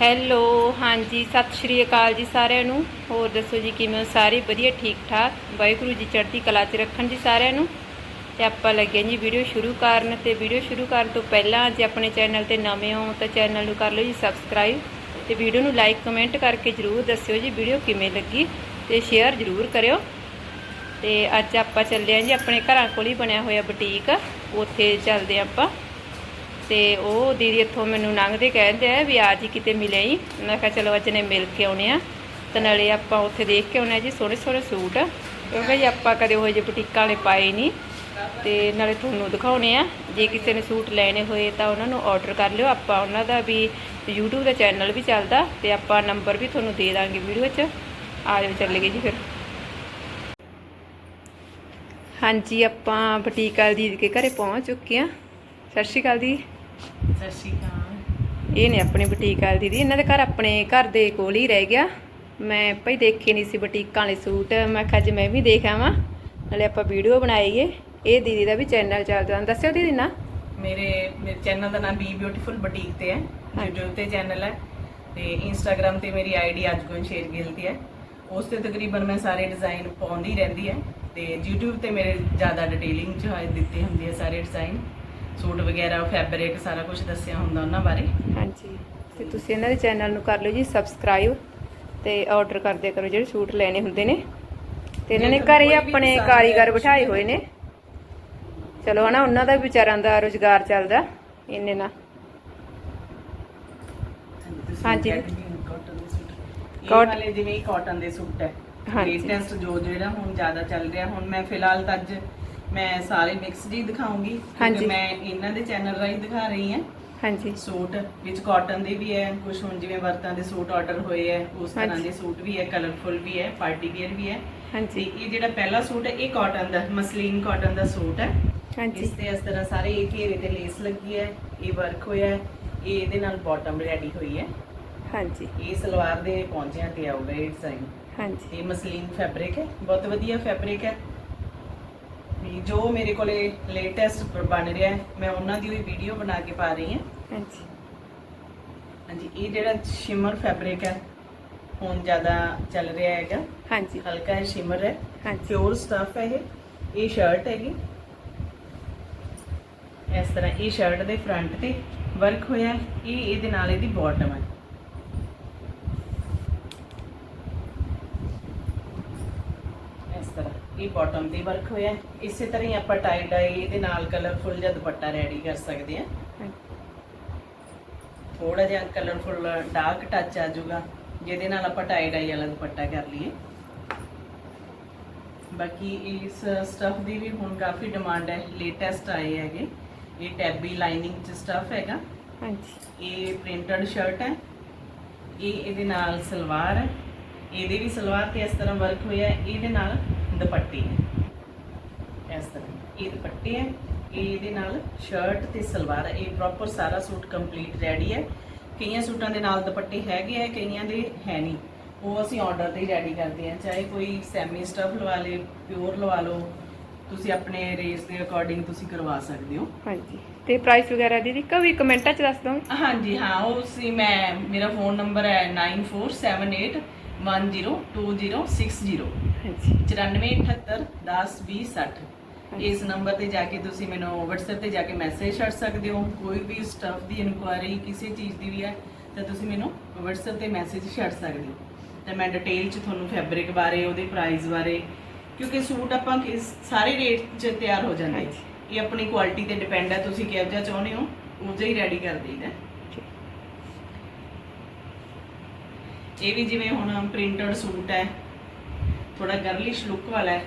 Hello, ਹਾਂਜੀ, ਸਤਿ ਸ਼੍ਰੀ ਅਕਾਲ ਜੀ ਸਾਰਿਆਂ ਨੂੰ। ਹੋਰ ਦੱਸੋ ਜੀ, ਕਿਵੇਂ ਸਾਰੇ? ਵਧੀਆ ਠੀਕ ਠਾਕ ਵਾਹਿਗੁਰੂ ਜੀ ਚੜ੍ਹਦੀ ਕਲਾ 'ਚ ਰੱਖਣ ਜੀ ਸਾਰਿਆਂ ਨੂੰ। ਤੇ ਆਪਾਂ ਲੱਗੇ ਜੀ ਵੀਡੀਓ ਸ਼ੁਰੂ ਕਰਨ ਤੇ ਵੀਡੀਓ ਸ਼ੁਰੂ ਕਰਨ ਤੋਂ ਪਹਿਲਾਂ ਜੇ ਆਪਣੇ ਚੈਨਲ ਤੇ ਨਵੇਂ ਹੋ ਤਾਂ ਚੈਨਲ ਨੂੰ ਕਰ ਲਓ ਜੀ ਸਬਸਕ੍ਰਾਈਬ। ਤੇ ਵੀਡੀਓ ਨੂੰ ਲਾਈਕ, ਕਮੈਂਟ ਕਰਕੇ ਜਰੂਰ ਦੱਸਿਓ ਜੀ ਵੀਡੀਓ ਕਿਵੇਂ ਲੱਗੀ ਤੇ ਸ਼ੇਅਰ ਜਰੂਰ ਕਰਿਓ। ਤੇ ਅੱਜ ਆਪਾਂ ਚੱਲੇ ਆਂ ਜੀ ਆਪਣੇ ਘਰਾਂ ਕੋਲ ਹੀ ਬਣਿਆ ਹੋਇਆ ਬੁਟੀਕ। ਉੱਥੇ ਚੱਲਦੇ ਆਂ ਆਪਾਂ। ਤੇ ਉਹ ਦੀਦੀ ਇੱਥੋਂ ਮੈਨੂੰ ਲੰਘਦੇ ਕਹਿੰਦੇ ਆ ਵੀ ਆ ਜੀ ਕਿਤੇ ਮਿਲੇ ਹੀ ਮੈਂ ਕਿਹਾ ਚਲੋ ਅੱਜ ਨੇ ਮਿਲ ਕੇ ਆਉਣੇ ਆ। ਤੇ ਨਾਲੇ ਆਪਾਂ ਉੱਥੇ ਦੇਖ ਕੇ ਆਉਣੇ ਆ ਜੀ ਸੋਹਣੇ ਸੋਹਣੇ ਸੂਟ। ਕਿਉਂਕਿ ਜੀ ਆਪਾਂ ਕਦੇ ਉਹ ਜਿਹੇ ਬੁਟੀਕਾਂ ਵਾਲੇ ਪਾਏ ਨਹੀਂ ਤੇ ਨਾਲੇ ਤੁਹਾਨੂੰ ਦਿਖਾਉਣੇ ਆ। ਜੇ ਕਿਸੇ ਨੇ ਸੂਟ ਲੈਣੇ ਹੋਏ ਤਾਂ ਉਹਨਾਂ ਨੂੰ ਆਰਡਰ ਕਰ ਲਿਓ। ਆਪਾਂ ਉਹਨਾਂ ਦਾ ਵੀ YouTube ਦਾ ਚੈਨਲ ਵੀ ਚੱਲਦਾ ਤੇ ਆਪਾਂ ਨੰਬਰ ਵੀ ਤੁਹਾਨੂੰ ਦੇ ਦਾਂਗੇ ਵੀਡੀਓ 'ਚ। ਆ ਜਾਓ, ਚੱਲੀਏ ਜੀ ਫਿਰ। ਹਾਂਜੀ, ਆਪਾਂ ਬੁਟੀਕ ਵਾਲੀ ਦੀਦੀ ਦੇ ਘਰੇ ਪਹੁੰਚ ਚੁੱਕੇ ਆ। ਸਤਿ ਸ਼੍ਰੀ ਅਕਾਲ ਦੀ ਸਤਿ ਸ਼੍ਰੀ ਅਕਾਲ। ਇਹ ਨੇ ਆਪਣੀ ਬੁਟੀਕ ਵਾਲੀ ਦੀਦੀ ਇਹਨਾਂ ਦੇ ਘਰ ਆਪਣੇ ਘਰ ਦੇ ਕੋਲ ਹੀ ਰਹਿ ਗਿਆ। ਮੈਂ ਭਾਈ ਦੇਖੇ ਨਹੀਂ ਸੀ ਬੁਟੀਕਾਂ ਵਾਲੇ ਸੂਟ। ਮੈਂ ਕਿਹਾ ਅੱਜ ਮੈਂ ਵੀ ਦੇਖ ਆਵਾਂ ਨਾਲੇ ਆਪਾਂ ਵੀਡੀਓ ਬਣਾਈਏ। ਇਹ ਦੀਦੀ ਦਾ ਵੀ ਚੈਨਲ ਚੱਲਦਾ। ਦੱਸਿਓ ਦੀਦੀ ਨਾ। ਮੇਰੇ ਮੇਰੇ ਚੈਨਲ ਦਾ ਨਾਮ ਬੀ ਬਿਊਟੀਫੁਲ ਬੁਟੀਕ ਤੇ ਹੈ। YouTube ਤੇ ਚੈਨਲ ਹੈ। ਤੇ Instagram ਤੇ ਮੇਰੀ ਆਈਡੀ ਅਜਗੁਨ ਸ਼ੇਰਗਿੱਲ ਦੀ ਹੈ। ਉਸ ਤੇ ਤਕਰੀਬਨ ਮੈਂ ਸਾਰੇ ਡਿਜ਼ਾਈਨ ਪਾਉਂਦੀ ਰਹਿੰਦੀ ਹੈ। ਤੇ YouTube ਤੇ ਮੇਰੇ ਜ਼ਿਆਦਾ ਡਿਟੇਲਿੰਗ ਚ ਦਿੱਤੇ ਹੁੰਦੇ ਆ ਸਾਰੇ ਡਿਜ਼ਾਈਨ ਸੂਟ ਵਗੈਰਾ ਫੈਬਰਿਕ ਸਾਰਾ ਕੁਝ ਦੱਸਿਆ ਹੁੰਦਾ ਉਹਨਾਂ ਬਾਰੇ। ਹਾਂਜੀ। ਤੇ ਤੁਸੀਂ ਇਹਨਾਂ ਦੇ ਚੈਨਲ ਨੂੰ ਕਰ ਲਓ ਜੀ ਸਬਸਕ੍ਰਾਈਬ ਤੇ ਆਰਡਰ ਕਰਦੇ ਕਰੋ ਜਿਹੜੇ ਸੂਟ ਲੈਣੇ ਹੁੰਦੇ ਨੇ। ਤੇ ਇਹਨਾਂ ਨੇ ਘਰੇ ਆਪਣੇ ਕਾਰੀਗਰ ਬਿਠਾਏ ਹੋਏ ਨੇ। ਚਲੋ ਹਨਾ ਉਹਨਾਂ ਦਾ ਵਿਚਾਰਾਂ ਦਾ ਰੋਜ਼ਗਾਰ ਚੱਲਦਾ ਇੰਨੇ ਨਾਲ। ਹਾਂਜੀ। ਕਾਟਨ ਦੇ ਸੂਟ। ਇਹ Cot- ਵਾਲੇ ਜਿਵੇਂ ਕਾਟਨ ਦੇ ਸੂਟ ਹੈ। ਲੇਟੈਸਟ ਜੋ ਜਿਹੜਾ ਹੁਣ ਜ਼ਿਆਦਾ ਚੱਲ ਰਿਹਾ ਹੁਣ ਮੈਂ ਫਿਲਹਾਲ ਤਾਂ ਅੱਜ ਮੈਂ ਸਾਰੇ ਮਿਕਸ ਜੀ ਦਿਖਾਉਂਗੀ ਹਾਂਜੀ। ਕਿਉਂਕਿ ਮੈਂ ਇਹਨਾਂ ਦੇ ਚੈਨਲ ਰਾਹੀਂ ਦਿਖਾ ਰਹੀ ਹਾਂ। ਹਾਂਜੀ। ਸੂਟ ਵਿੱਚ ਕਾਟਨ ਦੇ ਵੀ ਹੈ ਕੁਝ ਹੁਣ ਜਿਵੇਂ ਵਰਤਾਂ ਦੇ ਸੂਟ ਆਰਡਰ ਹੋਏ ਹੈ ਉਸ ਤਰ੍ਹਾਂ ਹਾਂਜੀ। ਦੇ ਸੂਟ ਵੀ ਹੈ ਕਲਰਫੁਲ ਵੀ ਹੈ ਪਾਰਟੀ ਵੇਅਰ ਵੀ ਹੈ। ਤੇ ਹਾਂਜੀ ਇਹ ਜਿਹੜਾ ਪਹਿਲਾ ਸੂਟ ਹੈ ਇਹ ਕਾਟਨ ਦਾ ਮਸਲੀਨ ਕਾਟਨ ਦਾ ਸੂਟ ਹੈ। ਹਾਂਜੀ। ਇਸ ਤੇ ਇਸ ਤਰ੍ਹਾਂ ਸਾਰੇ ਇਹ ਘੇਰੇ ਤੇ ਲੇਸ ਲੱਗੀ ਹੈ ਇਹ ਵਰਕ ਹੋਇਆ ਹੈ ਇਹ ਇਹਦੇ ਨਾਲ ਬਾਟਮ ਰੈਡੀ ਹੋਈ ਹੈ। ਹਾਂਜੀ। ਇਹ ਸਲਵਾਰ ਦੇ ਪੌਂਚਿਆਂ ਤੇ ਆਊਗਾ ਇਹ ਡਿਜ਼ਾਈਨ ਹਾਂਜੀ। ਇਹ ਮਸਲੀਨ ਫੈਬਰਿਕ ਹੈ ਬਹੁਤ ਵਧੀਆ ਫੈਬਰਿਕ ਹੈ। ਵੀ ਜੋ ਮੇਰੇ ਕੋਲੇ ਲੇਟੈਸਟ ਬਣ ਰਿਹਾ ਹੈ ਮੈਂ ਉਹਨਾਂ ਦੀ ਵੀ ਵੀਡੀਓ ਬਣਾ ਕੇ ਪਾ ਰਹੀ ਹਾਂ। ਹਾਂਜੀ। ਹਾਂਜੀ ਇਹ ਜਿਹੜਾ ਸ਼ਿਮਰ ਫੈਬਰਿਕ ਹੈ ਹੁਣ ਜ਼ਿਆਦਾ ਚੱਲ ਰਿਹਾ ਹੈਗਾ। ਹਾਂਜੀ। ਹਲਕਾ ਹੈ ਸ਼ਿਮਰ ਹੈ। ਹਾਂਜੀ। ਪਿਓਰ ਸਟਫ ਹੈ ਇਹ। ਇਹ ਸ਼ਰਟ ਹੈਗੀ। ਇਸ ਤਰ੍ਹਾਂ ਇਹ ਸ਼ਰਟ ਦੇ ਫਰੰਟ ਤੇ ਵਰਕ ਹੋਇਆ। ਹੈ। ਇਹ ਇਹਦੇ ਨਾਲ ਇਹਦੀ ਬਾਟਮ ਹੈ ਇਸ ਤਰ੍ਹਾਂ ਇਹ ਬਾਟਮ ਤੇ ਵਰਕ ਹੋਇਆ। ਇਸੇ ਤਰ੍ਹਾਂ ਹੀ ਆਪਾਂ ਟਾਈ ਡਾਈ ਇਹਦੇ ਨਾਲ ਕਲਰਫੁਲ ਜਿਹਾ ਦੁਪੱਟਾ ਰੈਡੀ ਕਰ ਸਕਦੇ ਹਾਂ। ਹਾਂਜੀ। ਥੋੜਾ ਜਿਹਾ ਕਲਰਫੁਲ ਡਾਰਕ ਟੱਚ ਆ ਜਾਊਗਾ ਜਿਹਦੇ ਨਾਲ ਆਪਾਂ ਟਾਈ ਡਾਈ ਵਾਲਾ ਦੁਪੱਟਾ ਕਰ ਲਈਏ। ਬਾਕੀ ਇਸ ਸਟਫ ਦੀ ਵੀ ਹੁਣ ਕਾਫੀ ਡਿਮਾਂਡ ਹੈ। ਲੇਟੈਸਟ ਆਏ ਹੈਗੇ। ਇਹ ਟੈਬੀ ਲਾਈਨਿੰਗ ਚ ਸਟਫ ਹੈਗਾ। ਹਾਂਜੀ। ਇਹ ਪ੍ਰਿੰਟਡ ਸ਼ਰਟ ਹੈ। ਇਹ ਇਹਦੇ ਨਾਲ ਸਲਵਾਰ ਹੈ। ਇਹਦੇ ਵੀ ਸਲਵਾਰ ਤੇ ਇਸ ਤਰ੍ਹਾਂ ਵਰਕ ਹੋਇਆ ਇਹਦੇ ਨਾਲ ਦੁਪੱਟੀ ਹੈ। ਇਸ ਤਰ੍ਹਾਂ। ਇਹ ਦੁਪੱਟੀ ਹੈ। ਇਹ ਇਹਦੇ ਨਾਲ ਸ਼ਰਟ ਤੇ ਸਲਵਾਰ ਇਹ ਪ੍ਰੋਪਰ ਸਾਰਾ ਸੂਟ ਕੰਪਲੀਟ ਰੈਡੀ ਹੈ। ਕਈਆਂ ਸੂਟਾਂ ਦੇ ਨਾਲ ਦੁਪੱਟੇ ਹੈਗੇ ਆ ਕਈਆਂ ਦੇ ਹੈ ਨਹੀਂ। ਉਹ ਅਸੀਂ ਆਰਡਰ ਤੇ ਹੀ ਰੈਡੀ ਕਰਦੇ ਹਾਂ। ਚਾਹੇ ਕੋਈ ਸੈਮੀ ਸਟਫ ਲਵਾ ਲੇ ਪਿਓਰ ਲਵਾ ਲਓ ਤੁਸੀਂ ਆਪਣੇ ਰੇਸ ਦੇ ਅਕੋਰਡਿੰਗ ਤੁਸੀਂ ਕਰਵਾ ਸਕਦੇ ਹੋ। ਹਾਂਜੀ। ਤੇ ਪ੍ਰਾਈਸ ਵਗੈਰਾ ਦੀਦੀ ਕਵੀ ਕਮੈਂਟਾਂ 'ਚ ਦੱਸ ਦੋ ਹਾਂਜੀ ਹਾਂ ਉਹ ਸੀ ਮੈਂ ਮੇਰਾ ਫੋਨ ਨੰਬਰ ਹੈ 9478102060 ਹਾਂਜੀ। 9478 102060 ਇਸ ਨੰਬਰ ਤੇ ਜਾ ਕੇ ਤੁਸੀਂ ਮੈਨੂੰ WhatsApp ਤੇ ਜਾ ਕੇ ਮੈਸੇਜ ਛੱਡ ਸਕਦੇ ਹੋ। ਕੋਈ ਵੀ ਸਟਫ ਦੀ ਇਨਕੁਆਇਰੀ ਕਿਸੇ ਚੀਜ਼ ਦੀ ਵੀ ਹੈ ਤਾਂ ਤੁਸੀਂ ਮੈਨੂੰ WhatsApp ਤੇ ਮੈਸੇਜ ਛੱਡ ਸਕਦੇ ਹੋ। ਤੇ ਮੈਂ ਡਿਟੇਲ ਚ ਤੁਹਾਨੂੰ ਫੈਬਰਿਕ ਬਾਰੇ ਉਹਦੇ ਪ੍ਰਾਈਸ ਬਾਰੇ ਕਿਉਂਕਿ ਸੂਟ ਆਪਾਂ ਕਿਸ- ਸਾਰੇ ਰੇਟ 'ਚ ਤਿਆਰ ਹੋ ਜਾਂਦੇ। ਇਹ ਆਪਣੀ ਕੁਆਲਿਟੀ ਤੇ ਡਿਪੈਂਡ ਹੈ ਤੁਸੀਂ ਕਿਹੋ ਜਿਹਾ ਚਾਹੁੰਦੇ ਹੋ ਉਹ ਜਿਹਾ ਹੀ ਰੈਡੀ ਕਰ ਦਈਦਾ। ਇਹ ਵੀ ਜਿਵੇਂ ਹੁਣ ਪ੍ਰਿੰਟਡ ਸੂਟ ਹੈ ਥੋੜਾ ਗਰਲਿਸ਼ ਲੁੱਕ ਵਾਲਾ ਹੈ।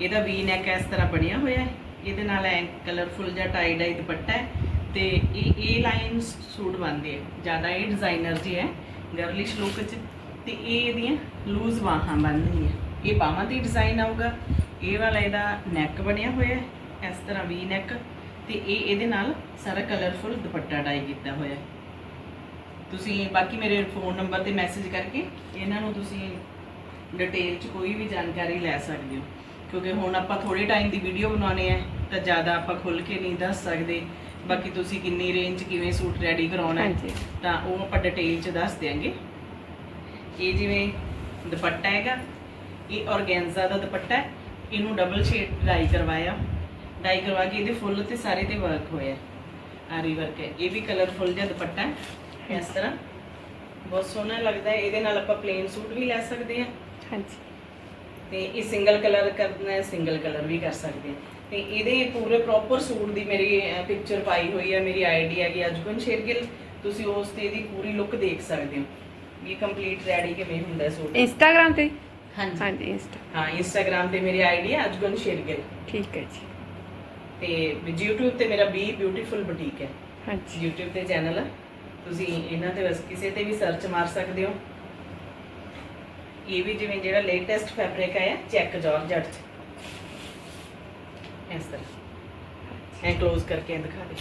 ਇਹਦਾ ਵੀ ਨੈਕ ਇਸ ਤਰ੍ਹਾਂ ਬਣਿਆ ਹੋਇਆ ਹੈ। ਇਹਦੇ ਨਾਲ ਐ ਕਲਰਫੁਲ ਜਿਹਾ ਟਾਈ ਡਾਈ ਦੁਪੱਟਾ ਹੈ ਤੇ ਇਹ ਇਹ ਲਾਈਨ ਸੂਟ ਬਣਦੇ ਹੈ। ਜ਼ਿਆਦਾ ਇਹ ਡਿਜ਼ਾਈਨਰ ਜੀ ਹੈ ਗਰਲਿਸ਼ ਲੁੱਕ ਚ। ਤੇ ਇਹ ਇਹਦੀਆਂ ਲੂਜ਼ ਬਾਹਾਂ ਬਣਦੀਆਂ ਇਹ ਬਾਹਾਂ ਦੀ ਡਿਜ਼ਾਈਨ ਆਊਗਾ। ਇਹ ਵਾਲਾ ਇਹਦਾ ਨੈਕ ਬਣਿਆ ਹੋਇਆ ਹੈ, ਇਸ ਤਰ੍ਹਾਂ ਵੀ ਨੈਕ ਤੇ ਇਹ ਇਹਦੇ ਨਾਲ ਸਾਰਾ ਕਲਰਫੁਲ ਦੁਪੱਟਾ ਡਾਈ ਕੀਤਾ ਹੋਇਆ ਤੁਸੀਂ ਬਾਕੀ ਮੇਰੇ ਫੋਨ ਨੰਬਰ ਤੇ ਮੈਸੇਜ ਕਰਕੇ ਇਹਨਾਂ ਨੂੰ ਤੁਸੀਂ ਡਿਟੇਲ ਚ ਕੋਈ ਵੀ ਜਾਣਕਾਰੀ ਲੈ ਸਕਦੇ ਹੋ। ਕਿਉਂਕਿ ਹੁਣ ਆਪਾਂ ਥੋੜੇ ਟਾਈਮ ਦੀ ਵੀਡੀਓ ਬਣਾਉਣੇ ਆ ਤਾਂ ਜ਼ਿਆਦਾ ਆਪਾਂ ਖੁੱਲ ਕੇ ਨਹੀਂ ਦੱਸ ਸਕਦੇ ਬਾਕੀ ਤੁਸੀਂ ਕਿੰਨੀ ਰੇਂਜ ਕਿਵੇਂ ਸੂਟ ਰੈਡੀ ਕਰਾਉਣਾ ਹੈ। ਤਾਂ ਉਹ ਆਪਾਂ ਡਿਟੇਲ ਚ ਦੱਸ ਦਿਆਂਗੇ। ਇਹ ਜਿਵੇਂ ਦੁਪੱਟਾ ਹੈਗਾ ਇਹ ਔਰਗੈਂਜ਼ਾ ਦਾ ਦੁਪੱਟਾ ਹੈ। ਇਹਨੂੰ ਡਬਲ ਸ਼ੇਡ ਡਾਈ ਕਰਵਾਇਆ। ਡਾਈ ਕਰਵਾ ਕੇ ਇਹਦੇ ਫੁੱਲ ਤੇ ਸਾਰੇ ਤੇ ਵਰਕ ਹੋਇਆ। ਆਰੀ ਵਰਕ ਹੈ। ਇਹ ਵੀ ਕਲਰਫੁਲ ਜਿਹਾ ਦੁਪੱਟਾ ਹੈ। ਇਸ ਤਰ੍ਹਾਂ। ਬਹੁਤ ਸੋਹਣਾ ਲੱਗਦਾ ਹੈ। ਇਹਦੇ ਨਾਲ ਆਪਾਂ ਪਲੇਨ ਸੂਟ ਵੀ ਲੈ ਸਕਦੇ ਹਾਂ। ਹਾਂਜੀ। ਤੇ ਇਹ ਸਿੰਗਲ ਕਲਰ ਕਰਨਾ ਹੈ ਸਿੰਗਲ ਕਲਰ ਵੀ ਕਰ ਸਕਦੇ ਹਾਂ। ਤੇ ਇਹਦੇ ਪੂਰੇ ਪ੍ਰੋਪਰ ਸੂਟ ਦੀ ਮੇਰੀ ਪਿਕਚਰ ਪਾਈ ਹੋਈ ਹੈ ਮੇਰੀ ਆਈਡੀ ਹੈਗੀ ਅਜਗਨ ਸ਼ੇਰਗਿਲ। ਤੁਸੀਂ ਉਸ ਤੇ ਇਹਦੀ ਪੂਰੀ ਲੁੱਕ ਦੇਖ ਸਕਦੇ ਹੋ। ਇਹ ਕੰਪਲੀਟ ਰੈਡੀ ਕਿਵੇਂ ਹੁੰਦਾ ਸੂਟ ਇੰਸਟਾਗ੍ਰam ਤੇ? ਹਾਂਜੀ। ਹਾਂਜੀ ਇੰਸਟਾ ਹਾਂ ਇੰਸਟਾਗ੍ਰam ਤੇ ਮੇਰੀ ਆਈਡੀ ਹੈ ਅਜਗਨ ਸ਼ੇਰਗਿਲ। ਠੀਕ ਹੈ ਜੀ। ਤੇ YouTube ਤੇ ਮੇਰਾ ਬੀ ਬਿਊਟੀਫੁਲ ਬੁਟੀਕ ਹੈ। ਹਾਂਜੀ। YouTube ਤੇ ਚੈਨਲ ਹੈ ਤੁਸੀਂ ਇਹਨਾਂ ਤੇ ਬਸ ਕਿਸੇ ਤੇ ਵੀ ਸਰਚ ਮਾਰ ਸਕਦੇ ਹੋ। ਇਹ ਵੀ ਜਿਵੇਂ ਜਿਹੜਾ ਲੇਟੈਸਟ ਫੈਬਰਿਕ ਆਇਆ ਚੈੱਕ ਜਾਰਜਟ ਚ। ਇਸ ਤਰ੍ਹਾਂ। ਐ ক্লোਜ਼ ਕਰਕੇ ਦਿਖਾ ਦੇ।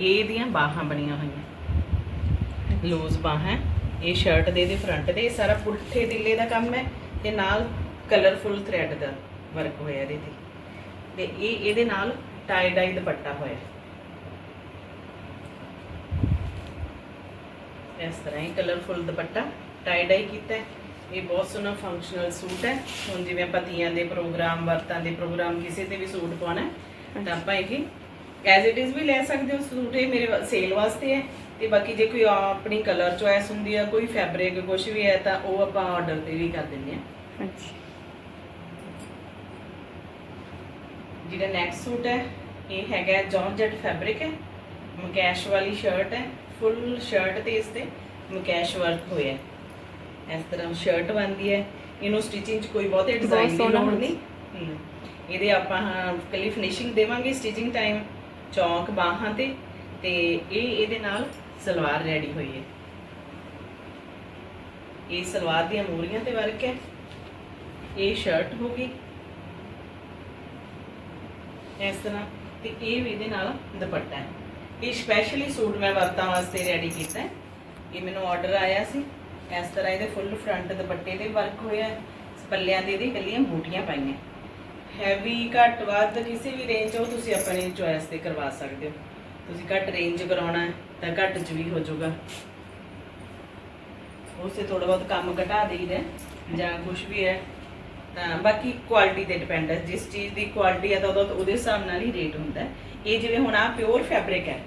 ਇਹ ਦੀਆਂ ਬਾਹਾਂ ਬਣੀਆਂ ਹੋਈਆਂ। ਲੂਜ਼ ਬਾਹਾਂ। ਇਹ ਸ਼ਰਟ ਦੇ ਦੇ ਫਰੰਟ ਤੇ ਇਹ ਸਾਰਾ ਪੁੱਠੇ ਤਿੱਲੇ ਦਾ ਕੰਮ ਹੈ ਤੇ ਨਾਲ ਕਲਰਫੁਲ ਥ੍ਰੈਡ ਦਾ ਵਰਕ ਹੋਇਆ ਇਹਦੇ ਤੇ। ਤੇ ਇਹ, ਇਹਦੇ ਨਾਲ ਟਾਈ ਡਾਈ ਦੁਪੱਟਾ ਹੋਇਆ। ਇਸ ਤਰ੍ਹਾਂ ਹੀ ਕਲਰਫੁਲ ਦੁਪੱਟਾ ਟਾਈ ਡਾਈ ਕੀਤਾ ਹੈ। ਇਹ ਬਹੁਤ ਸੋਹਣਾ ਫੰਕਸ਼ਨਲ ਸੂਟ ਹੈ। ਹੁਣ ਜਿਵੇਂ ਆਪਾਂ ਤੀਆਂ ਦੇ ਪ੍ਰੋਗਰਾਮ ਵਰਤਾਂ ਦੇ ਪ੍ਰੋਗਰਾਮ ਕਿਸੇ ਤੇ ਵੀ ਸੂਟ ਪਾਉਣਾ ਹੈ ਤਾਂ ਆਪਾਂ ਇਹ ਐਜ਼ ਇਟ ਇਜ਼ ਵੀ ਲੈ ਸਕਦੇ ਹੋ ਸੂਟ। ਇਹ ਮੇਰੇ ਸੇਲ ਵਾਸਤੇ ਹੈ। ਤੇ ਬਾਕੀ ਜੇ ਕੋਈ ਆਪਣੀ ਕਲਰ ਚੋਇਸ ਹੁੰਦੀ ਹੈ ਕੋਈ ਫੈਬਰਿਕ ਕੁਝ ਵੀ ਹੈ ਤਾਂ ਉਹ ਆਪਾਂ ਆਰਡਰ ਤੇ ਵੀ ਕਰ ਦਿੰਦੇ ਹਾਂ। ਹਾਂਜੀ ਜਿਹੜਾ ਨੈਕਸਟ ਸੂਟ ਹੈ ਇਹ ਹੈਗਾ ਜਾਰਜਟ ਫੈਬਰਿਕ ਹੈ। ਮਕੈਸ਼ ਵਾਲੀ ਸ਼ਰਟ ਹੈ। ਫੁੱਲ ਸ਼ਰਟ ਤੇ ਇਸ ਤੇ ਮਕੈਸ਼ ਵਰਕ ਹੋਇਆ ਹੈ। ਇਸ ਤਰ੍ਹਾਂ ਸ਼ਰਟ ਬਣਦੀ ਹੈ। ਇਹਨੂੰ ਸਟਿਚਿੰਗ 'ਚ ਕੋਈ ਬਹੁਤੇ ਡਿਜ਼ਾਈਨ ਦੀ ਲੋੜ। ਨਹੀਂ। ਇਹਦੇ ਆਪਾਂ ਹਾਂ ਕੱਲੀ ਫਿਨਿਸ਼ਿੰਗ ਦੇਵਾਂਗੇ ਸਟਿਚਿੰਗ ਟਾਈਮ ਚੌਂਕ ਬਾਹਾਂ ਤੇ ਤੇ ਇਹ ਇਹਦੇ ਨਾਲ ਸਲਵਾਰ ਰੈਡੀ ਹੋਈ ਹੈ। ਇਹ ਸਲਵਾਰ ਦੀਆਂ ਮੂਰੀਆਂ ਤੇ ਵਰਕ ਹੈ। ਇਹ ਸ਼ਰਟ ਹੋਗੀ ਇਸ ਤਰ੍ਹਾਂ ਤੇ ਇਹ ਵੀ ਇਹਦੇ ਨਾਲ ਦੁਪੱਟਾ ਹੈ। ਇਹ ਸਪੈਸ਼ਲੀ ਸੂਟ ਮੈਂ ਵਰਤਾਂ ਵਾਸਤੇ ਰੈਡੀ ਕੀਤਾ ਹੈ। ਇਹ ਮੈਨੂੰ ਆਰਡਰ ਆਇਆ ਸੀ। ਇਸ ਤਰ੍ਹਾਂ ਇਹਦੇ ਫੁੱਲ ਫਰੰਟ ਦੁਪੱਟੇ ਦੇ ਵਰਕ ਹੋਇਆ ਹੈ। ਪੱਲਿਆਂ ਤੇ ਇਹਦੇ ਕੱਲੀਆਂ ਬੂਟੀਆਂ ਪਾਈਆਂ। ਹੈਵੀ ਘੱਟ ਵੱਧ ਕਿਸੇ ਵੀ ਰੇਂਜ ਉਹ ਤੁਸੀਂ ਆਪਣੀ ਚੋਇਸ ਤੇ ਕਰਵਾ ਸਕਦੇ ਹੋ। ਤੁਸੀਂ ਘੱਟ ਰੇਂਜ ਕਰਾਉਣਾ ਹੈ ਤਾਂ ਘੱਟ ਚ ਵੀ ਹੋ ਜਾਊਗਾ। ਉਸੇ ਥੋੜਾ ਬਹੁਤ ਕੰਮ ਘਟਾ ਦੇਈਦਾ ਜਾਂ ਕੁਝ ਵੀ ਹੈ। ਤਾਂ ਬਾਕੀ ਕੁਆਲਿਟੀ ਤੇ ਡਿਪੈਂਡ ਹੈ। ਜਿਸ ਚੀਜ਼ ਦੀ ਕੁਆਲਿਟੀ ਹੈ ਤਾਂ ਉਹਦਾ ਉਹਦੇ ਹਿਸਾਬ ਨਾਲ ਹੀ ਰੇਟ ਹੁੰਦਾ ਇਹ ਜਿਵੇਂ ਹੁਣ ਆ ਪਿਓਰ ਫੈਬਰਿਕ ਹੈ।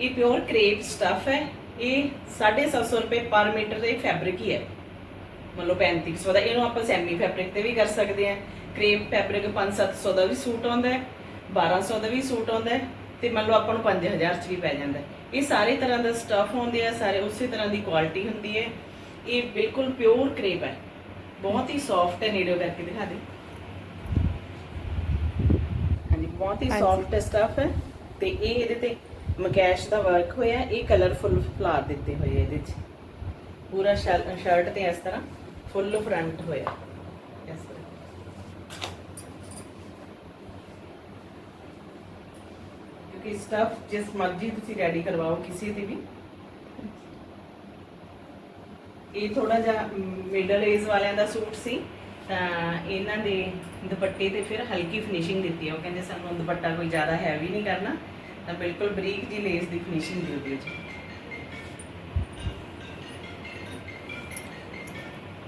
ਇਹ ਪਿਓਰ ਕਰੇਪ ਸਟਫ ਹੈ। ਇਹ 750 ਰੁਪਏ ਪਰ ਮੀਟਰ ਦੇ ਫੈਬਰਿਕ ਹੀ ਹੈ। ਮੰਨ ਲਓ 3500 ਦਾ। ਇਹਨੂੰ ਆਪਾਂ ਸੈਮੀ ਫੈਬਰਿਕ ਤੇ ਵੀ ਕਰ ਸਕਦੇ ਹਾਂ। ਕਰੇਪ ਫੈਬਰਿਕ 5-700 ਦਾ ਵੀ ਸੂਟ ਆਉਂਦਾ ਹੈ। 1200 ਦਾ ਵੀ ਸੂਟ ਆਉਂਦਾ ਹੈ। ਤੇ ਮੰਨ ਲਓ ਆਪਾਂ ਨੂੰ 5000 ਚ ਵੀ ਪੈ ਜਾਂਦਾ ਇਹ ਸਾਰੇ ਤਰ੍ਹਾਂ ਦਾ ਸਟਫ ਹੁੰਦੇ ਆ। ਸਾਰੇ ਉਸੇ ਤਰ੍ਹਾਂ ਦੀ ਕੁਆਲਿਟੀ ਹੁੰਦੀ ਹੈ। ਇਹ ਬਿਲਕੁਲ ਪਿਓਰ ਕਰੇਪ ਹੈ। ਬਹੁਤ ਹੀ ਸੌਫਟ ਹੈ। ਨੇੜੇ ਕਰਕੇ ਦਿਖਾ ਦੇ। ਹਾਂਜੀ ਬਹੁਤ ਹੀ। ਸੌਫਟ ਸਟਫ ਹੈ। ਤੇ ਇਹ ਇਹਦੇ ਤੇ ਮਕੈਸ਼ ਦਾ ਵਰਕ ਹੋਇਆ ਇਹ ਕਲਰਫੁਲ ਫਲਾਰ ਦਿੱਤੇ ਹੋਏ ਇਹਦੇ 'ਚ। ਪੂਰਾ ਸ਼ਰਟ ਤੇ ਇਸ ਤਰ੍ਹਾਂ ਫੁੱਲ ਫਰੰਟ ਹੋਇਆ। ਇਸ ਤਰ੍ਹਾਂ। ਕਿਉਂਕਿ ਸਟਫ ਜਿਸ ਮਰਜ਼ੀ ਤੁਸੀਂ ਰੈਡੀ ਕਰਵਾਓ ਕਿਸੇ ਦੀ ਵੀ। ਇਹ ਥੋੜਾ ਜਿਹਾ ਮਿਡਲ ਏਜ ਵਾਲਿਆਂ ਦਾ ਸੂਟ ਸੀ। ਤਾਂ ਇਹਨਾਂ ਦੇ ਦੁਪੱਟੇ ਤੇ ਫਿਰ ਹਲਕੀ ਫਿਨਿਸ਼ਿੰਗ ਦਿੱਤੀ ਹੈ ਉਹ ਕਹਿੰਦੇ ਸਾਨੂੰ ਦੁਪੱਟਾ ਕੋਈ ਜ਼ਿਆਦਾ ਹੈਵੀ ਨਹੀਂ ਕਰਨਾ। ਤਾਂ ਬਿਲਕੁਲ ਬਰੀਕ ਜੀ ਲੇਸ ਦੀ ਫਿਨਿਸ਼ਿੰਗ ਦਿਓ ਦਿਓ ਜੀ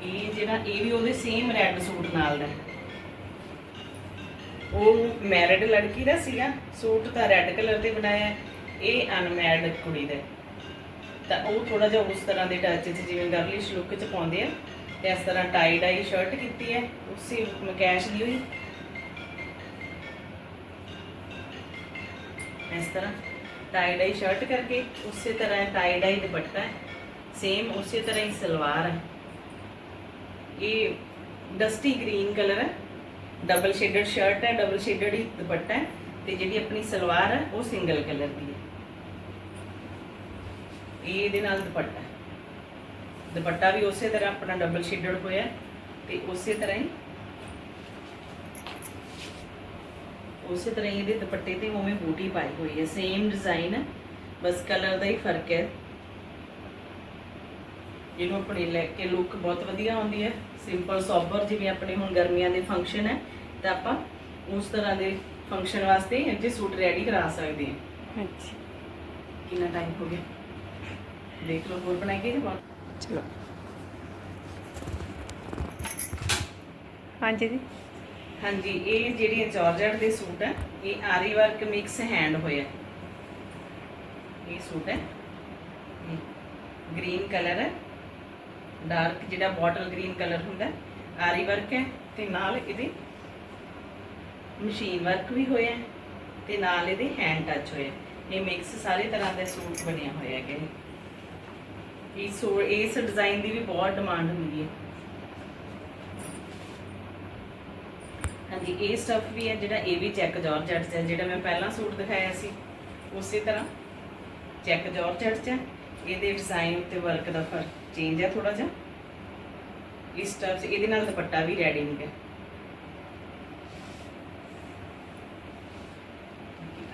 ਇਹ ਜਿਹੜਾ, ਇਹ ਵੀ ਉਹਦੇ ਸੇਮ ਰੈੱਡ ਸੂਟ ਨਾਲ ਦਾ। ਉਹ ਮੈਰਿਡ ਲੜਕੀ ਦਾ ਸੀਗਾ ਸੂਟ ਤਾਂ ਰੈੱਡ ਕਲਰ ਤੇ ਬਣਾਇਆ ਇਹ ਅਨਮੈਰਿਡ ਕੁੜੀ ਦਾ ਤਾਂ ਉਹ ਥੋੜਾ ਜਿਹਾ ਉਸ ਤਰ੍ਹਾਂ ਦੇ ਟੱਚ 'ਚ, ਜਿਵੇਂ ਗਰਲਿਸ਼ ਲੁੱਕ 'ਚ ਪਾਉਂਦੇ ਆ, ਤੇ ਇਸ ਤਰ੍ਹਾਂ ਟਾਈ ਡਾਈ ਸ਼ਰਟ ਕੀਤੀ ਹੈ, ਉਸੇ ਮਕੈਸ਼ ਦੀ ਹੋਈ। ਤਰ੍ਹਾਂ ਟਾਈ ਡਾਈ ਸ਼ਰਟ ਕਰਕੇ, ਉਸੇ ਤਰ੍ਹਾਂ ਟਾਈ ਡਾਈ ਦੁਪੱਟਾ ਹੈ। ਸੇਮ ਉਸੇ ਤਰ੍ਹਾਂ ਹੀ ਸਲਵਾਰ ਹੈ। ਇਹ ਡਸਟੀ ਗ੍ਰੀਨ ਕਲਰ ਹੈ। ਡਬਲ ਸ਼ੇਡਡ ਸ਼ਰਟ ਹੈ ਡਬਲ ਸ਼ੇਡਡ ਹੀ ਦੁਪੱਟਾ ਹੈ। ਤੇ ਜਿਹੜੀ ਆਪਣੀ ਸਲਵਾਰ ਹੈ, ਉਹ ਸਿੰਗਲ ਕਲਰ ਦੀ ਹੈ। ਇਹ ਇਹਦੇ ਨਾਲ ਦੁਪੱਟਾ ਦੁਪੱਟਾ ਵੀ ਉਸੇ ਤਰ੍ਹਾਂ ਆਪਣਾ ਡਬਲ ਸ਼ੇਡਡ ਹੋਇਆ ਹੈ ਤੇ ਉਸੇ ਤਰ੍ਹਾਂ ਹੀ ਉਸੇ ਤਰ੍ਹਾਂ ਇਹਦੇ ਦੁਪੱਟੇ ਤੇ ਉਵੇਂ ਬੂਟੀ ਪਾਈ ਹੋਈ ਹੈ ਸੇਮ ਡਿਜ਼ਾਈਨ ਹੈ ਬਸ ਕਲਰ ਦਾ ਹੀ ਫ਼ਰਕ ਹੈ। ਇਹਨੂੰ ਆਪਣੇ ਲੈ ਕੇ ਲੁੱਕ ਬਹੁਤ ਵਧੀਆ ਆਉਂਦੀ ਹੈ। ਸਿੰਪਲ ਸੋਬਰ ਜਿਵੇਂ ਆਪਣੇ ਹੁਣ ਗਰਮੀਆਂ ਦੇ ਫੰਕਸ਼ਨ ਹੈ ਤਾਂ ਆਪਾਂ ਉਸ ਤਰ੍ਹਾਂ ਦੇ ਫੰਕਸ਼ਨ ਵਾਸਤੇ ਇਹ ਸੂਟ ਰੈਡੀ ਕਰਾ ਸਕਦੇ ਹਾਂ। ਹਾਂਜੀ ਕਿੰਨਾ ਟਾਈਮ ਹੋ ਗਿਆ? ਦੇਖ ਲਓ ਹੋਰ ਬਣਾਈਏ ਜੀ ਚਲੋ। ਹਾਂਜੀ ਜੀ। ਹਾਂਜੀ, ਇਹ ਜਿਹੜੇ ਜਾਰਜਟ ਦੇ ਸੂਟ ਹੈ ਇਹ ਆਰੀ ਵਰਕ ਮਿਕਸ ਹੈਂਡ ਹੋਇਆ ਇਹ ਸੂਟ ਹੈ ਗ੍ਰੀਨ ਕਲਰ ਹੈ ਡਾਰਕ ਜਿਹੜਾ ਬੋਟਲ ਗ੍ਰੀਨ ਕਲਰ ਹੁੰਦਾ, ਆਰੀ ਵਰਕ ਹੈ ਤੇ ਨਾਲ ਇਹਦੇ ਮਸ਼ੀਨ ਵਰਕ ਵੀ ਹੋਇਆ ਹੈ ਤੇ ਨਾਲ ਇਹਦੇ ਹੈਂਡ ਟੱਚ ਹੋਇਆ ਇਹ ਮਿਕਸ ਸਾਰੇ ਤਰ੍ਹਾਂ ਦੇ ਸੂਟ ਬਣਿਆ ਹੋਇਆ ਹੈਗੇ ਇਹ। ਸੋ ਇਸ ਡਿਜ਼ਾਈਨ ਦੀ ਵੀ ਬਹੁਤ ਡਿਮਾਂਡ ਹੁੰਦੀ ਹੈ। ਹਾਂਜੀ, ਇਹ ਸਟਫ ਵੀ ਹੈ ਜਿਹੜਾ ਇਹ ਵੀ ਚੈੱਕ ਜਾਰਜਟ ਹੈ, ਜਿਹੜਾ ਮੈਂ ਪਹਿਲਾਂ ਸੂਟ ਦਿਖਾਇਆ ਸੀ। ਉਸੇ ਤਰ੍ਹਾਂ ਚੈੱਕ ਜਾਰਜਟ ਹੈ। ਇਹਦੇ ਡਿਜ਼ਾਈਨ ਉੱਤੇ ਵਰਕ ਦਾ ਫ਼ਰਕ ਚੇਂਜ ਹੈ ਥੋੜਾ ਜਿਹਾ। ਇਸ ਸਟਫ ਇਹਦੇ ਨਾਲ ਦੁਪੱਟਾ ਵੀ ਰੈਡੀ ਨਹੀਂ ਹੈ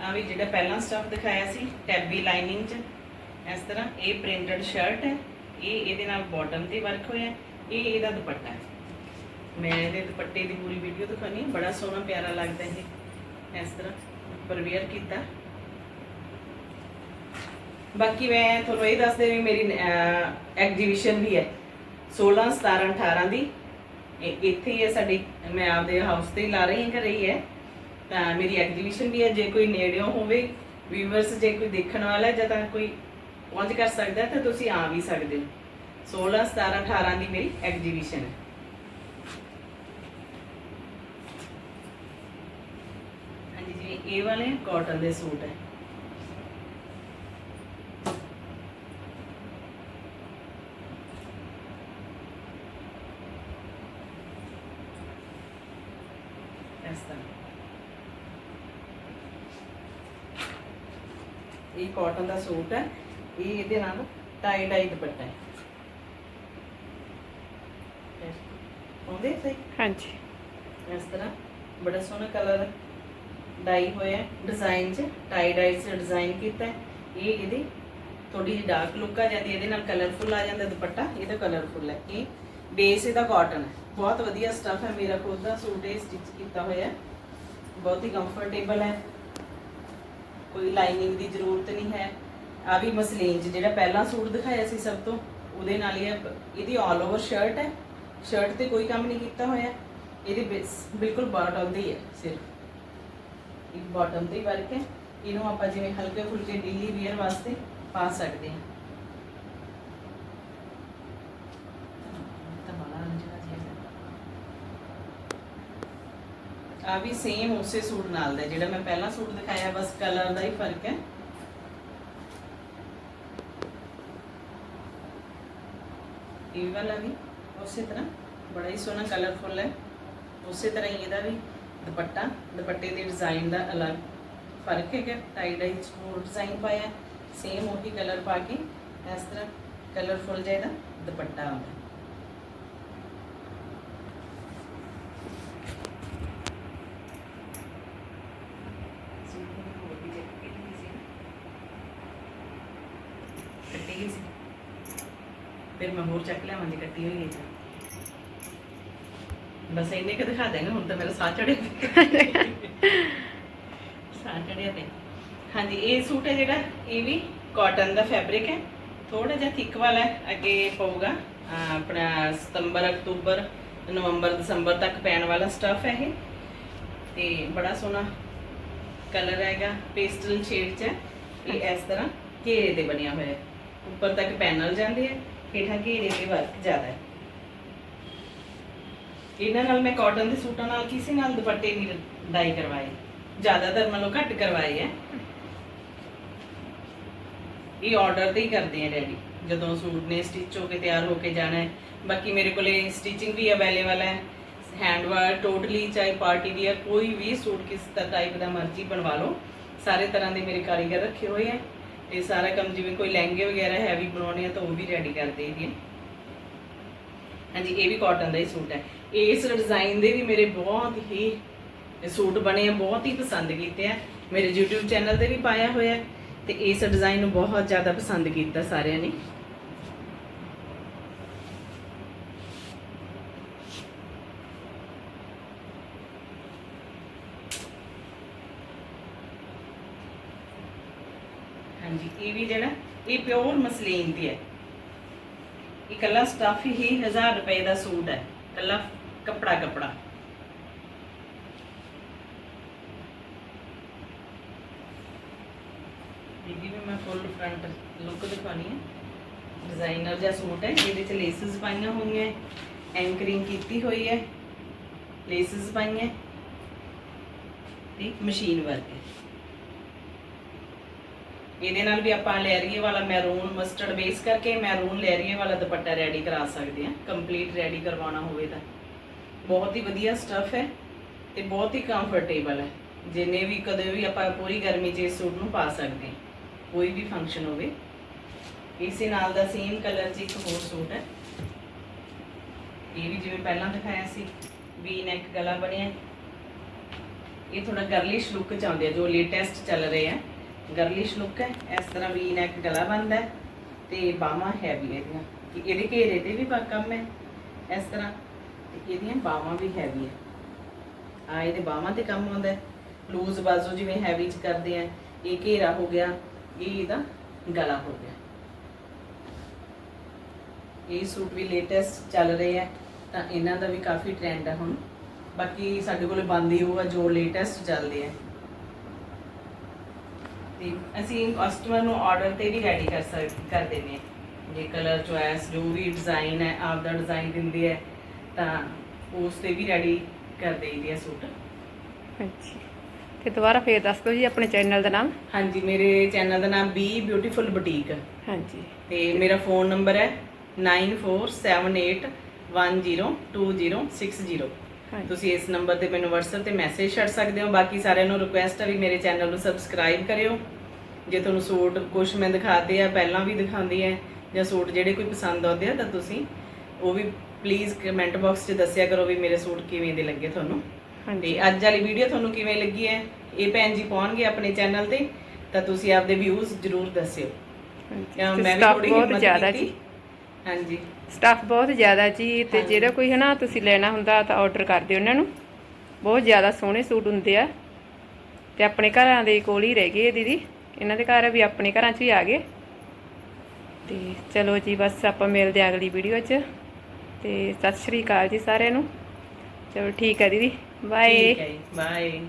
ਆ ਵੀ ਜਿਹੜਾ ਪਹਿਲਾਂ ਸਟਫ ਦਿਖਾਇਆ ਸੀ ਟੈਬੀ ਲਾਈਨਿੰਗ ਚ, ਇਸ ਤਰ੍ਹਾਂ ਇਹ ਪ੍ਰਿੰਟਡ ਸ਼ਰਟ ਹੈ। ਇਹ ਇਹਦੇ ਨਾਲ ਬਾਟਮ ਤੇ ਵਰਕ ਹੋਇਆ। ਇਹ ਇਹਦਾ ਦੁਪੱਟਾ ਹੈ। ਮੈਂ ਇਹਦੇ ਦੁਪੱਟੇ ਦੀ ਪੂਰੀ ਵੀਡੀਓ ਦਿਖਾਣੀ ਬੜਾ ਸੋਹਣਾ ਪਿਆਰਾ ਲੱਗਦਾ ਇਹ, ਇਸ ਤਰ੍ਹਾਂ ਉੱਪਰ ਵੇਅਰ ਕੀਤਾ। ਬਾਕੀ ਮੈਂ ਤੁਹਾਨੂੰ ਇਹ ਦੱਸ ਦੇ ਮੇਰੀ ਐਗਜੀਬਿਸ਼ਨ ਵੀ ਹੈ 16 17 18 ਦੀ। ਇੱਥੇ ਹੀ ਹੈ ਸਾਡੀ, ਮੈਂ ਆਪਦੇ ਹਾਊਸ ਤੇ ਹੀ ਲਾ ਰਹੀ ਹਾਂ, ਘਰੇ ਹੀ ਹੈ। ਤਾਂ ਮੇਰੀ ਐਗਜੀਬਿਸ਼ਨ ਵੀ ਹੈ, ਜੇ ਕੋਈ ਨੇੜਿਓਂ ਹੋਵੇ ਵੀਵਰਸ ਜੇ ਕੋਈ ਦੇਖਣ ਵਾਲਾ ਜਾਂ ਤਾਂ ਕੋਈ ਪਹੁੰਚ ਕਰ ਸਕਦਾ ਤਾਂ ਤੁਸੀਂ ਆ ਵੀ ਸਕਦੇ ਹੋ। 16 17 18 ਦੀ ਮੇਰੀ ਐਗਜੀਬਿਸ਼ਨ ਹੈ ਹਾਂਜੀ ਜੀ ਇਹ ਵਾਲੇ ਕਾਟਨ ਦੇ ਸੂਟ ਹੈ। ਇਸ ਤਰ੍ਹਾਂ। ਇਹ ਕਾਟਨ ਦਾ ਸੂਟ ਹੈ। ਇਹ ਇਹਦੇ ਨਾਲ ਟਾਈ ਡਾਈ ਦੁਪੱਟਾ ਹੈ। ਆਉਂਦੇ ਸਹੀ? ਹਾਂਜੀ। ਇਸ ਤਰ੍ਹਾਂ। ਬੜਾ ਸੋਹਣਾ ਕਲਰ ਡਾਈ ਹੋਇਆ ਡਿਜ਼ਾਈਨ 'ਚ ਟਾਈ ਡਾਈ 'ਚ ਡਿਜ਼ਾਈਨ ਕੀਤਾ ਇਹ ਇਹਦੀ ਥੋੜੀ ਜਿਹੀ ਡਾਰਕ ਲੁੱਕ ਆ ਜਾਂਦੀ, ਇਹਦੇ ਨਾਲ ਕਲਰਫੁੱਲ ਆ ਜਾਂਦਾ ਦੁਪੱਟਾ ਇਹਦਾ ਕਲਰਫੁੱਲ ਹੈ। ਇਹ ਬੇਸ ਇਹਦਾ ਕਾਟਨ ਹੈ। ਬਹੁਤ ਵਧੀਆ ਸਟੱਫ ਹੈ, ਮੇਰਾ ਖੁਦ ਦਾ ਸੂਟ ਇਹ ਸਟਿਚ ਕੀਤਾ ਹੋਇਆ ਬਹੁਤ ਹੀ ਕੰਫਰਟੇਬਲ ਹੈ। ਕੋਈ ਲਾਈਨਿੰਗ ਦੀ ਜ਼ਰੂਰਤ ਨਹੀਂ ਹੈ। ਆ ਵੀ ਮਸਲੀਨ 'ਚ ਜਿਹੜਾ ਪਹਿਲਾ ਸੂਟ ਦਿਖਾਇਆ ਸੀ ਸਭ ਤੋਂ, ਉਹਦੇ ਨਾਲ ਇਹ ਇਹਦੀ ਆਲ ਓਵਰ ਸ਼ਰਟ ਹੈ। ਸ਼ਰਟ ਤੇ ਕੋਈ ਕੰਮ ਨਹੀਂ ਕੀਤਾ ਹੋਇਆ। ਇਹਦੀ ਬੇਸ- ਬਿਲਕੁਲ ਬਾਟਮ ਦੇ ਹੈ, ਸਿਰਫ। ਇੱਕ ਬਾਟਮ ਤੇ ਵਰਕ ਹੈ ਇਹਨੂੰ ਆਪਾਂ ਜਿਵੇਂ ਹਲਕੇ ਫੁਲਕੇ ਡੇਲੀ ਵੇਅਰ ਵਾਸਤੇ ਪਾ ਸਕਦੇ ਹਾਂ। ਆ ਵੀ ਸੇਮ ਉਸੇ ਸੂਟ ਨਾਲ ਦਾ ਜਿਹੜਾ ਮੈਂ ਪਹਿਲਾਂ ਸੂਟ ਦਿਖਾਇਆ, ਬਸ ਕਲਰ ਦਾ ਹੀ ਫ਼ਰਕ ਹੈ। ਇਹ ਵਾਲਾ ਵੀ ਉਸੇ ਤਰ੍ਹਾਂ, ਬੜਾ ਹੀ ਸੋਹਣਾ ਕਲਰਫੁਲ ਹੈ। ਉਸੇ ਤਰ੍ਹਾਂ ਹੀ ਇਹਦਾ ਵੀ ਦੁਪੱਟਾ, ਦੁਪੱਟੇ ਦੇ ਡਿਜ਼ਾਈਨ ਦਾ ਅਲੱਗ ਫ਼ਰਕ ਹੈਗਾ ਟਾਈ ਡਾਈ ਚ ਹੋਰ ਡਿਜ਼ਾਈਨ ਪਾਇਆ ਸੇਮ ਉਹੀ ਕਲਰ ਪਾ ਕੇ ਇਸ ਤਰ੍ਹਾਂ ਕਲਰਫੁਲ ਜਿਹਾ ਇਹਦਾ ਦੁਪੱਟਾ ਆਉਂਦਾ ਕੱਟੀ ਫਿਰ ਮੈਂ ਹੋਰ ਚੱਕ ਲਿਆਵਾਂਗੀ, ਕੱਟੀ ਹੋਈ ਹੈ ਬਸ ਇੰਨੇ ਕੁ ਦਿਖਾ ਦੇਣਾ ਹੁਣ ਤਾਂ ਮੇਰਾ ਸਾਹ ਚੜਿਆ ਸਾਹ ਚੜਿਆ ਤੇ ਹਾਂਜੀ, ਇਹ ਸੂਟ ਹੈ ਜਿਹੜਾ, ਇਹ ਵੀ ਕਾਟਨ ਦਾ ਫੈਬਰਿਕ ਹੈ। ਥੋੜਾ ਜਿਹਾ ਥਿਕ ਵਾਲਾ ਅੱਗੇ ਪਊਗਾ। ਆਪਣਾ ਸਤੰਬਰ, ਅਕਤੂਬਰ, ਨਵੰਬਰ, ਦਸੰਬਰ ਤੱਕ ਪੈਣ ਵਾਲਾ ਸਟਫ ਹੈ ਇਹ। ਤੇ ਬੜਾ ਸੋਹਣਾ ਕਲਰ ਹੈਗਾ ਪੇਸਟਲ ਸ਼ੇਡ ਚ ਇਹ ਇਸ ਤਰ੍ਹਾਂ ਘੇਰੇ ਤੇ ਬਣਿਆ ਹੋਇਆ ਹੈ। ਉੱਪਰ ਤੱਕ ਪੈਨਲ ਜਾਂਦੇ ਹੈ, ਹੇਠਾਂ ਘੇਰੇ ਤੇ ਵਰਕ ਜ਼ਿਆਦਾ ਹੈ। ਇਹਨਾਂ ਨਾਲ ਮੈਂ ਕਾਟਨ ਦੇ ਸੂਟਾਂ ਨਾਲ ਕਿਸੇ ਨਾਲ ਦੁਪੱਟੇ ਨਹੀਂ ਡਾਈ ਕਰਵਾਏ। ਜ਼ਿਆਦਾਤਰ ਮਤਲਬ ਘੱਟ ਕਰਵਾਏ ਹੈ ਇਹ ਆਰਡਰ ਤੇ ਹੀ ਕਰਦੇ ਆ ਰੈਡੀ ਜਦੋਂ ਸੂਟ ਨੇ ਸਟਿਚ ਹੋ ਕੇ ਤਿਆਰ ਹੋ ਕੇ ਜਾਣਾ ਹੈ ਬਾਕੀ ਮੇਰੇ ਕੋਲੇ ਸਟਿਚਿੰਗ ਵੀ ਅਵੇਲੇਬਲ ਹੈ ਹੈਂਡ ਵਰਕ ਟੋਟਲੀ ਚਾਹੇ ਪਾਰਟੀ ਵੀਅਰ ਕੋਈ ਵੀ ਸੂਟ ਕਿਸ ਟਾਈਪ ਦਾ ਮਰਜ਼ੀ ਬਣਵਾ ਲਓ। ਸਾਰੇ ਤਰ੍ਹਾਂ ਦੇ ਮੇਰੇ ਕਾਰੀਗਰ ਰੱਖੇ ਹੋਏ ਆ ਤੇ ਸਾਰਾ ਕੰਮ ਜਿਵੇਂ ਕੋਈ ਲਹਿੰਗੇ ਵਗੈਰਾ ਹੈਵੀ ਬਣਾਉਣੇ ਆ ਤਾਂ ਉਹ ਵੀ ਰੈਡੀ ਕਰ ਦੇਈਏ ਹਾਂਜੀ, ਇਹ ਵੀ ਕਾਟਨ ਦਾ ਹੀ ਸੂਟ ਹੈ। ਇਸ ਡਿਜ਼ਾਈਨ ਦੇ ਵੀ ਮੇਰੇ ਬਹੁਤ ਹੀ ਸੂਟ ਬਣੇ ਆ, ਬਹੁਤ ਹੀ ਪਸੰਦ ਕੀਤੇ ਆ। ਮੇਰੇ YouTube ਚੈਨਲ ਤੇ ਵੀ ਪਾਇਆ ਹੋਇਆ ਤੇ ਇਸ ਡਿਜ਼ਾਈਨ ਨੂੰ ਬਹੁਤ ਜ਼ਿਆਦਾ ਪਸੰਦ ਕੀਤਾ ਸਾਰਿਆਂ ਨੇ। ਹਾਂਜੀ, ਇਹ ਵੀ ਜਿਹੜਾ, ਇਹ ਪਿਓਰ ਮਸਲੀਨ ਦੀ ਹੈ। ਇਹ ਕੱਲਾ ਹੀ 1000 ਰੁਪਏ ਦਾ ਸੂਟ ਹੈ, ਕੱਲਾ ਕੱਪੜਾ ਕੱਪੜਾ। ਇਹਦੀ ਵੀ ਮੈਂ ਫੁੱਲ ਫਰੰਟ ਲੁੱਕ ਦਿਖਾਣੀ ਹੈ। ਡਿਜ਼ਾਈਨਰ ਜਿਹਾ ਸੂਟ ਹੈ, ਜਿਹਦੇ ਚ ਲੇਸਸ ਪਾਈਆਂ ਹੋਈਆਂ ਐਂਕਰਿੰਗ ਕੀਤੀ ਹੋਈ ਹੈ ਲੇਸਸ ਪਾਈਆਂ ਤੇ ਮਸ਼ੀਨ ਵਰਕ ਹੈ। ਇਹਦੇ ਨਾਲ ਵੀ ਆਪਾਂ ਲੈਰੀਏ ਵਾਲਾ ਮੈਰੂਨ ਮਸਟਰਡ ਬੇਸ ਕਰਕੇ ਮੈਰੂਨ ਲੈਰੀਏ ਵਾਲਾ ਦੁਪੱਟਾ ਰੈਡੀ ਕਰਾ ਸਕਦੇ ਹਾਂ। ਕੰਪਲੀਟ ਰੈਡੀ ਕਰਵਾਉਣਾ ਹੋਵੇ ਤਾਂ। ਬਹੁਤ ਹੀ ਵਧੀਆ ਸਟੱਫ ਹੈ ਤੇ ਬਹੁਤ ਹੀ ਕੰਫਰਟੇਬਲ ਹੈ। ਜਿੰਨੇ ਵੀ ਕਦੇ ਵੀ ਆਪਾਂ ਪੂਰੀ ਗਰਮੀ 'ਚ ਇਸ ਸੂਟ ਨੂੰ ਪਾ ਸਕਦੇ ਹਾਂ। ਕੋਈ ਵੀ ਫੰਕਸ਼ਨ ਹੋਵੇ। ਇਸੇ ਨਾਲ ਦਾ ਸੇਮ ਕਲਰ 'ਚ ਇੱਕ ਹੋਰ ਸੂਟ ਹੈ। ਇਹ ਵੀ ਜਿਵੇਂ ਪਹਿਲਾਂ ਦਿਖਾਇਆ ਸੀ ਵੀ ਨੈਕ ਗਲਾ ਬਣਿਆ। ਇਹ ਥੋੜਾ ਗਰਲਿਸ਼ ਲੁੱਕ ਚ ਆਉਂਦੇ ਆ, ਜੋ ਲੇਟੈਸਟ ਚੱਲ ਰਹੇ ਆ। ਗਰਲਿਸ਼ ਲੁੱਕ ਹੈ, ਇਸ ਤਰ੍ਹਾਂ ਵੀ ਨੈਕ ਗਲਾ ਬਣਦਾ ਹੈ ਤੇ ਬਾਹਾਂ ਹੈਵੀ ਇਹਦੀਆਂ। ਕਿ ਇਹਦੇ ਘੇਰੇ ਤੇ ਵੀ ਕੰਮ ਹੈ ਇਸ ਤਰ੍ਹਾਂ, ਤੇ ਇਹਦੀਆਂ ਬਾਹਾਂ ਵੀ ਹੈਵੀ ਹੈ। ਆ ਇਹਦੇ ਬਾਹਾਂ ਤੇ ਕੰਮ ਆਉਂਦਾ ਹੈ। ਲੂਜ਼ ਬਾਜ਼ੂ ਜਿਵੇਂ ਹੈਵੀ ਚ ਕਰਦੇ ਆ, ਇਹ ਘੇਰਾ ਹੋ ਗਿਆ, ਇਹ ਇਹਦਾ ਗਲਾ ਹੋ ਗਿਆ। ਇਹ ਸੂਟ ਵੀ ਲੇਟੈਸਟ ਚੱਲ ਰਹੇ ਆ, ਤਾਂ ਇਹਨਾਂ ਦਾ ਵੀ ਕਾਫੀ ਟ੍ਰੈਂਡ ਹੈ ਹੁਣ। ਬਾਕੀ ਸਾਡੇ ਕੋਲ ਬੰਦ ਹੀ ਉਹ ਆ ਜੋ ਲੇਟੈਸਟ ਚੱਲਦੇ ਆ। ਤੇ ਅਸੀਂ ਕਸਟਮਰ ਨੂੰ ਆਰਡਰ ਤੇ ਵੀ ਰੈਡੀ ਕਰ ਸਕ ਕਰ ਦਿੰਦੇ ਹਾਂ। ਜੇ ਕਲਰ ਚੁਆਇਸ ਜੋ ਵੀ ਡਿਜ਼ਾਈਨ ਹੈ ਆਪ ਦਾ ਡਿਜ਼ਾਈਨ ਦਿੰਦੇ ਹੈ ਤਾਂ ਉਸ ਤੇ ਵੀ ਰੈਡੀ ਕਰ ਦੇਈਦੇ ਆ ਸੂਟ ਅੱਛਾ। ਤੇ ਦੁਬਾਰਾ ਫੇਰ ਦੱਸ ਦਿਓ ਜੀ ਆਪਣੇ ਚੈਨਲ ਦਾ ਨਾਮ। ਹਾਂਜੀ ਮੇਰੇ ਚੈਨਲ ਦਾ ਨਾਮ ਬੀ ਬਿਊਟੀਫੁਲ ਬੁਟੀਕ ਹਾਂਜੀ। ਤੇ ਮੇਰਾ ਫੋਨ ਨੰਬਰ ਹੈ 9478102060 ਹਾਂਜੀ ਤੁਸੀਂ ਇਸ ਨੰਬਰ ਤੇ ਮੈਨੂੰ WhatsApp ਤੇ ਮੈਸੇਜ ਛੱਡ ਸਕਦੇ ਹੋ। ਬਾਕੀ ਸਾਰਿਆਂ ਨੂੰ ਰਿਕੁਐਸਟ ਹੈ ਵੀ ਮੇਰੇ ਚੈਨਲ ਨੂੰ ਸਬਸਕ੍ਰਾਈਬ ਕਰਿਓ। ਜੇ ਤੁਹਾਨੂੰ ਸੂਟ ਕੁਝ ਮੈਂ ਦਿਖਾਤੇ ਆ ਪਹਿਲਾਂ ਵੀ ਦਿਖਾਉਂਦੀ ਆ ਜਾਂ ਸੂਟ ਜਿਹੜੇ ਕੋਈ ਪਸੰਦ ਆਉਂਦੇ ਆ ਤਾਂ ਤੁਸੀਂ ਉਹ ਵੀ ਪਲੀਜ਼ ਕਮੈਂਟ ਬਾਕਸ 'ਚ ਦੱਸਿਆ ਕਰੋ ਵੀ ਮੇਰੇ ਸੂਟ ਕਿਵੇਂ ਦੇ ਲੱਗੇ ਤੁਹਾਨੂੰ। ਹਾਂਜੀ। ਅੱਜ ਵਾਲੀ ਵੀਡੀਓ ਤੁਹਾਨੂੰ ਕਿਵੇਂ ਲੱਗੀ ਹੈ ਇਹ ਭੈਣ ਜੀ ਪਾਉਣਗੇ ਆਪਣੇ ਚੈਨਲ ਤੇ ਤਾਂ ਤੁਸੀਂ ਆਪਦੇ ਵਿਊਜ਼ ਜ਼ਰੂਰ ਦੱਸਿਓ। ਮੈਂ ਵੀ ਥੋੜੀ ਹਿੰਮਤ ਜ਼ਿਆਦਾ ਕੀਤੀ। ਜੀ। ਹਾਂਜੀ। ਸਟਾਫ ਬਹੁਤ ਜ਼ਿਆਦਾ ਜੀ ਤੇ। ਜਿਹੜਾ ਕੋਈ ਹਨਾ ਤੁਸੀਂ ਲੈਣਾ ਹੁੰਦਾ ਤਾਂ ਆਰਡਰ ਕਰ ਦਿਓ ਉਹਨਾਂ ਨੂੰ। ਬਹੁਤ ਜ਼ਿਆਦਾ ਸੋਹਣੇ ਸੂਟ ਹੁੰਦੇ ਆ। ਤੇ ਆਪਣੇ ਘਰਾਂ ਦੇ ਕੋਲ ਹੀ ਰਹਿ ਗਏ ਦੀਦੀ। ਇਹਨਾਂ ਦੇ ਘਰ ਵੀ ਆਪਣੇ ਘਰਾਂ 'ਚ ਹੀ ਆ ਗਏ। ਤੇ ਚਲੋ ਜੀ ਬਸ ਆਪਾਂ ਮਿਲਦੇ ਹਾਂ ਅਗਲੀ ਵੀਡੀਓ 'ਚ। ਤੇ ਸਤਿ ਸ਼੍ਰੀ ਅਕਾਲ ਜੀ ਸਾਰਿਆਂ ਨੂੰ। ਚਲੋ ਠੀਕ ਹੈ ਦੀਦੀ। ਬਾਏ ਠੀਕ ਹੈ ਜੀ। ਬਾਏ